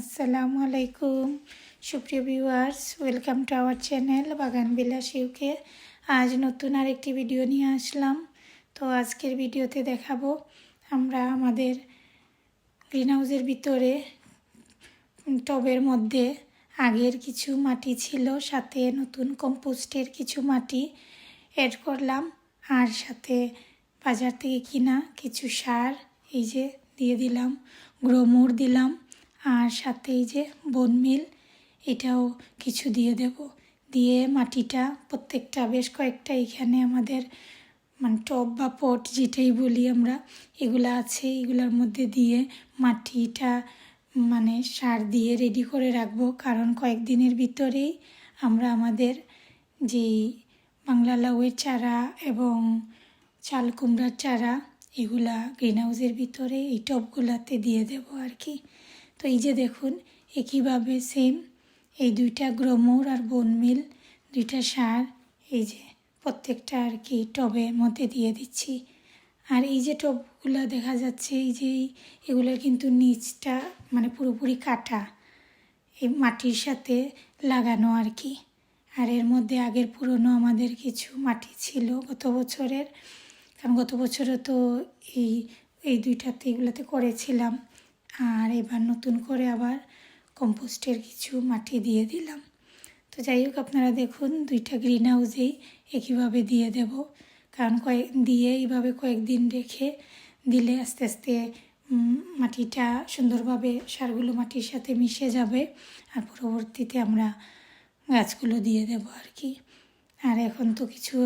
আসসালামু আলাইকুম। সুপ্রিয় viewers, welcome to our channel Bagan Bilas UK. আজ নতুন আরেকটি ভিডিও নিয়ে আসলাম। তো আজকের ভিডিওতে দেখাবো আমরা আমাদের গ্রিন হাউসের ভিতরে টবের মধ্যে আগের কিছু মাটি ছিল, সাথে নতুন কম্পোস্টের কিছু মাটি অ্যাড করলাম, আর সাথে বাজার থেকে কিনা কিছু সার এই যে দিয়ে দিলাম গ্রোমোর দিলাম। আর সাথে এই যে বনমিল এটাও কিছু দিয়ে দেব। দিয়ে মাটিটা প্রত্যেকটা, বেশ কয়েকটা এখানে আমাদের মানে টব বা পট যেটাই বলি আমরা, এগুলো আছে, এগুলোর মধ্যে দিয়ে মাটিটা মানে সার দিয়ে রেডি করে রাখব। কারণ কয়েকদিনের ভিতরেই আমরা আমাদের যেই বাংলা লাউয়ের চারা এবং চাল কুমড়ার চারা, এগুলা গ্রিন হাউসের ভিতরে এই টবগুলাতে দিয়ে দেব আর কি। তো এই যে দেখুন, একইভাবে সেম এই দুইটা গ্রোমোর আর বনমিল দুইটা সার, এই যে প্রত্যেকটা আর কি টবের মধ্যে দিয়ে দিচ্ছি। আর এই যে টবগুলো দেখা যাচ্ছে, এই যে এগুলোর কিন্তু নিচটা মানে পুরোপুরি কাটা, এই মাটির সাথে লাগানো আর কি। আর এর মধ্যে আগের পুরনো আমাদের কিছু মাটি ছিল গত বছরের, কারণ গত বছরে তো এই এই দুইটাতে এগুলোতে করেছিলাম। আর এবার নতুন করে আবার কম্পোস্টের কিছু মাটি দিয়ে দিলাম। তো যাই হোক, আপনারা দেখুন দুইটা গ্রিন হাউসেই একইভাবে দিয়ে দেব। কারণ কয়েক, দিয়ে এইভাবে কয়েকদিন রেখে দিলে আস্তে আস্তে মাটিটা সুন্দরভাবে সারগুলো মাটির সাথে মিশে যাবে। আর পরবর্তীতে আমরা গাছগুলো দিয়ে দেব আর কি। আর এখন তো কিছু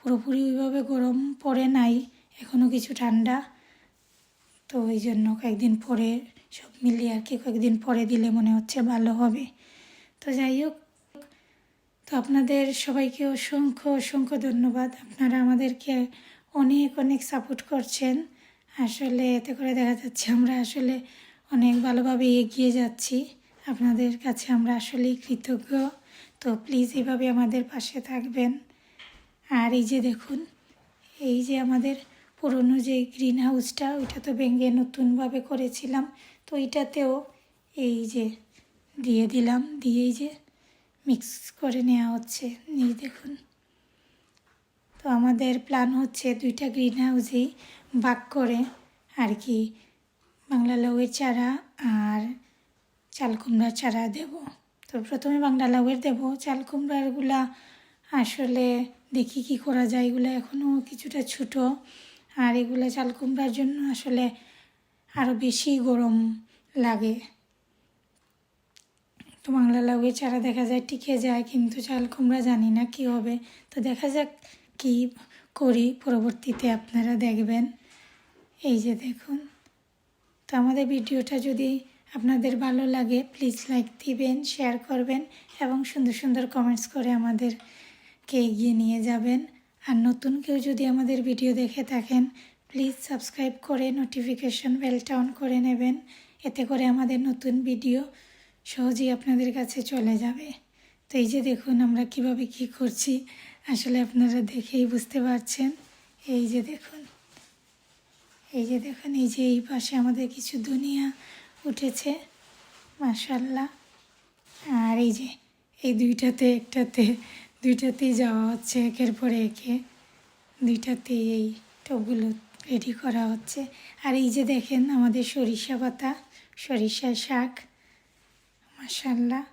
পুরোপুরি ওইভাবে গরম পড়ে নাই এখনও কিছু ঠান্ডা। তো ওই জন্য কয়েকদিন পরে সব মিলিয়ে আর কি কয়েকদিন পরে দিলে মনে হচ্ছে ভালো হবে। তো যাই হোক, তো আপনাদের সবাইকে অসংখ্য অসংখ্য ধন্যবাদ। আপনারা আমাদেরকে অনেক অনেক সাপোর্ট করছেন। আসলে এতে করে দেখা যাচ্ছে আমরা আসলে অনেক ভালোভাবে এগিয়ে যাচ্ছি। আপনাদের কাছে আমরা আসলেই কৃতজ্ঞ। তো প্লিজ এইভাবে আমাদের পাশে থাকবেন। আর এই যে দেখুন, এই যে আমাদের পুরনো যে গ্রিন হাউসটা ওইটা তো ভেঙে নতুনভাবে করেছিলাম। তো এইটাতেও এই যে দিয়ে দিলাম, দিয়েই যে মিক্স করে নেওয়া হচ্ছে। এই দেখুন। তো আমাদের প্ল্যান হচ্ছে দুইটা গ্রিন হাউসেই বাক করে আর কি বাংলা লাউয়ের চারা আর চাল কুমড়ার চারা দেব। তো প্রথমে বাংলা লাউয়ের দেবো। চাল কুমড়ারগুলা আসলে দেখি কি করা যায়, এগুলো এখনও কিছুটা ছোটো। আর এগুলো চাল কুমড়ার জন্য আসলে আরও বেশি গরম লাগে। তো বাংলা লাউয়ের চারা দেখা যায় টিকে যায়, কিন্তু চাল কুমড়া জানি না কী হবে। তো দেখা যাক কী করি, পরবর্তীতে আপনারা দেখবেন। এই যে দেখুন। তো আমাদের ভিডিওটা যদি আপনাদের ভালো লাগে প্লিজ লাইক দিবেন শেয়ার করবেন এবং সুন্দর সুন্দর কমেন্টস করে আমাদেরকে এগিয়ে নিয়ে যাবেন। আর নতুন কেউ যদি আমাদের ভিডিও দেখে থাকেন প্লিজ সাবস্ক্রাইব করে নোটিফিকেশন বেলটা অন করে নেবেন। এতে করে আমাদের নতুন ভিডিও সহজেই আপনাদের কাছে চলে যাবে। তো এই যে দেখুন আমরা কীভাবে কি করছি, আসলে আপনারা দেখেই বুঝতে পারছেন। এই যে দেখুন, এই যে দেখুন, এই যে এই পাশে আমাদের কিছু দুনিয়া উঠেছে মাশাল্লাহ আর এই যে, এই দুইটাতে, একটাতে দুইটাতেই যাওয়া হচ্ছে, একের পরে একে। দুইটাতেই এই টবগুলো রেডি করা হচ্ছে। আর এই যে দেখেন আমাদের সরিষা পাতা সরিষা শাক মাসাল্লাহ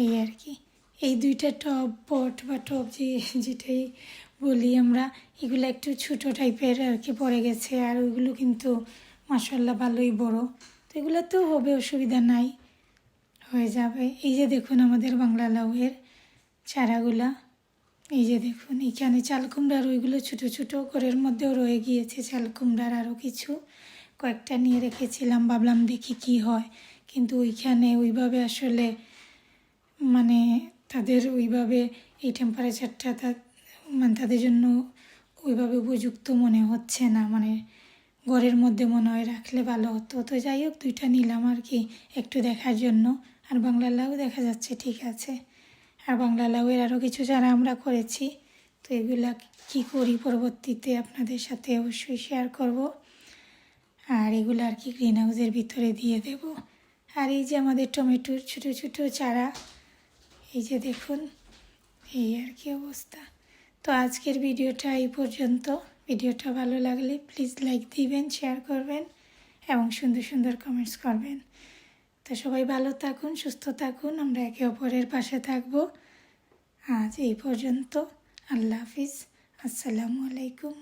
এই আর কি। এই দুইটা টব পট বা টব যে, যেটাই বলি আমরা, এগুলো একটু ছোটো টাইপের আর কি পড়ে গেছে। আর ওইগুলো কিন্তু মাসাল্লাহ ভালোই বড়। তো এগুলো তো হবে, অসুবিধা নাই, হয়ে যাবে। এই যে দেখুন আমাদের বাংলা লাউয়ের চারাগুলা। এই যে দেখুন, এখানে চাল কুমড়ার ওইগুলো ছোটো ছোটো ঘরের মধ্যেও রয়ে গিয়েছে চাল কুমড়ার আরও কিছু। কয়েকটা নিয়ে রেখেছিলাম, ভাবলাম দেখি কি হয়। কিন্তু ওইখানে ওইভাবে আসলে মানে তাদের ওইভাবে এই টেম্পারেচারটা মানে তাদের জন্য ওইভাবে উপযুক্ত মনে হচ্ছে না। মানে ঘরের মধ্যে মনে হয় রাখলে ভালো হতো। তো যাই হোক, দুইটা নিলাম আর কি, একটু দেখার জন্য। আর বাংলা লাউ দেখা যাচ্ছে, ঠিক আছে। আর বাংলা লাউয়ের আরও কিছু যারা আমরা করেছি, তো এগুলা কি করি পরবর্তীতে আপনাদের সাথে অবশ্যই শেয়ার করব। আর এগুলো আর কি গ্রিন হাউসের ভিতরে দিয়ে দেব। আর এই যে আমাদের টমেটোর ছোটো ছোটো চারা, এই যে দেখুন, এই আর কি অবস্থা। তো আজকের ভিডিওটা এই পর্যন্ত। ভিডিওটা ভালো লাগলে প্লিজ লাইক দিবেন শেয়ার করবেন এবং সুন্দর সুন্দর কমেন্টস করবেন। তো সবাই ভালো থাকুন, সুস্থ থাকুন, আমরা একে অপরের পাশে থাকব। আজ এই পর্যন্ত, আল্লাহ হাফিজ, আসসালামু আলাইকুম।